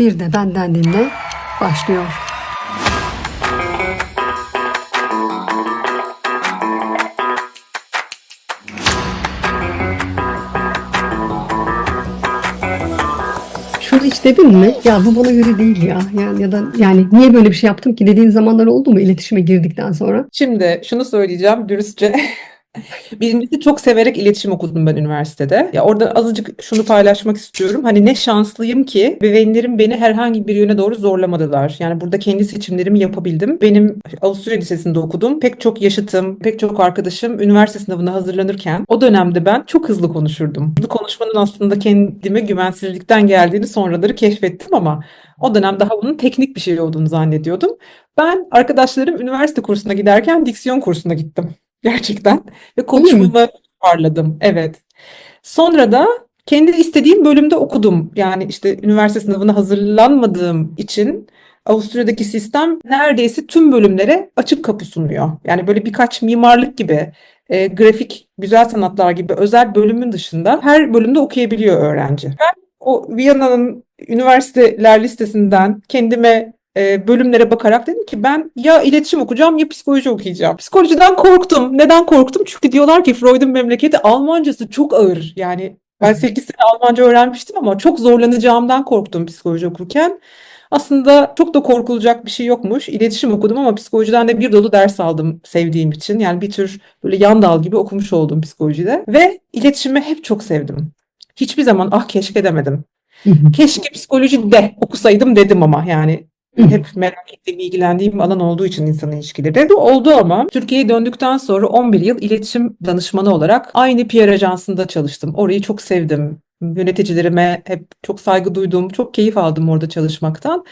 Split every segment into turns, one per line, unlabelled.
Bir de benden dinle başlıyor. Şunu hiç dedin mi? Ya bu bana göre değil ya. Yani ya da yani niye böyle bir şey yaptım ki dediğin zamanlar oldu mu iletişime girdikten sonra?
Şimdi şunu söyleyeceğim dürüstçe. Birincisi çok severek iletişim okudum ben üniversitede. Ya orada azıcık şunu paylaşmak istiyorum. Hani ne şanslıyım ki bebeğlerim beni herhangi bir yöne doğru zorlamadılar. Yani burada kendi seçimlerimi yapabildim. Benim Avusturya Lisesi'nde okudum. Pek çok yaşıtım, pek çok arkadaşım üniversite sınavına hazırlanırken o dönemde ben çok hızlı konuşurdum. Hızlı konuşmanın aslında kendime güvensizlikten geldiğini sonraları keşfettim ama o dönem daha bunun teknik bir şey olduğunu zannediyordum. Ben arkadaşlarım üniversite kursuna giderken diksiyon kursuna gittim. Gerçekten. Ve konuşmamı parladım. Evet. Sonra da kendi istediğim bölümde okudum. Yani işte üniversite sınavına hazırlanmadığım için Avusturya'daki sistem neredeyse tüm bölümlere açık kapı sunuyor. Yani böyle birkaç mimarlık gibi, e, grafik, güzel sanatlar gibi özel bölümün dışında her bölümde okuyabiliyor öğrenci. Ben o Viyana'nın üniversiteler listesinden kendime e, bölümlere bakarak dedim ki ben ya iletişim okuyacağım ya psikoloji okuyacağım. Psikolojiden korktum. Neden korktum? Çünkü diyorlar ki Freud'un memleketi Almancası çok ağır. Yani ben 8 sene Almanca öğrenmiştim ama çok zorlanacağımdan korktum psikoloji okurken. Aslında çok da korkulacak bir şey yokmuş. İletişim okudum ama psikolojiden de bir dolu ders aldım sevdiğim için. Yani bir tür böyle yan dal gibi okumuş oldum psikolojide. Ve iletişimi hep çok sevdim. Hiçbir zaman ah keşke demedim. Keşke psikoloji de okusaydım dedim ama yani hep merak ettiğim, ilgilendiğim alan olduğu için insan ilişkileri. Bu oldu ama Türkiye'ye döndükten sonra 11 yıl iletişim danışmanı olarak aynı PR ajansında çalıştım. Orayı çok sevdim. Yöneticilerime hep çok saygı duydum, çok keyif aldım orada çalışmaktan.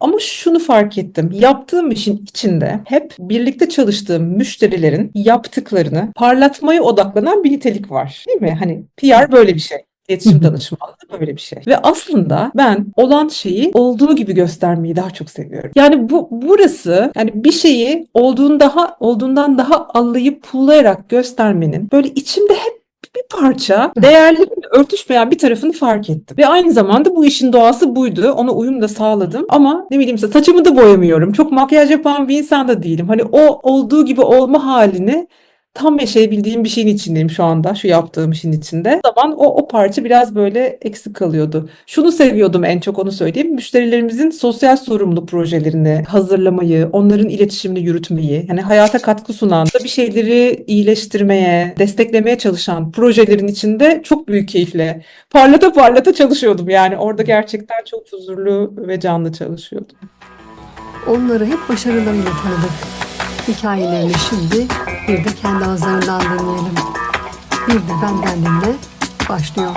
Ama şunu fark ettim. Yaptığım işin içinde hep birlikte çalıştığım müşterilerin yaptıklarını parlatmaya odaklanan bir nitelik var. Değil mi? Hani PR böyle bir şey. İletişim danışmanlığı böyle bir şey. Ve aslında ben olan şeyi olduğu gibi göstermeyi daha çok seviyorum. Yani bu burası yani bir şeyi olduğun daha olduğundan daha allayıp pullayarak göstermenin böyle içimde hep bir parça değerlerimle örtüşmeyen bir tarafını fark ettim. Ve aynı zamanda bu işin doğası buydu. Ona uyum da sağladım. Ama ne bileyim saçımı da boyamıyorum. Çok makyaj yapan bir insan da değilim. Hani o olduğu gibi olma halini tam yaşayabildiğim bir şeyin içindeyim şu anda. Şu yaptığım işin içinde. O zaman o, o parça biraz böyle eksik kalıyordu. Şunu seviyordum en çok onu söyleyeyim. Müşterilerimizin sosyal sorumlu projelerini hazırlamayı, onların iletişimini yürütmeyi, yani hayata katkı sunan, bir şeyleri iyileştirmeye, desteklemeye çalışan projelerin içinde çok büyük keyifle parlata parlata çalışıyordum. Yani orada gerçekten çok huzurlu ve canlı çalışıyordum.
Onları hep başarılarıyla tanıdık. Hikayelerini şimdi bir de kendi ağızlarından dinleyelim. Bir de benden dinle başlıyor.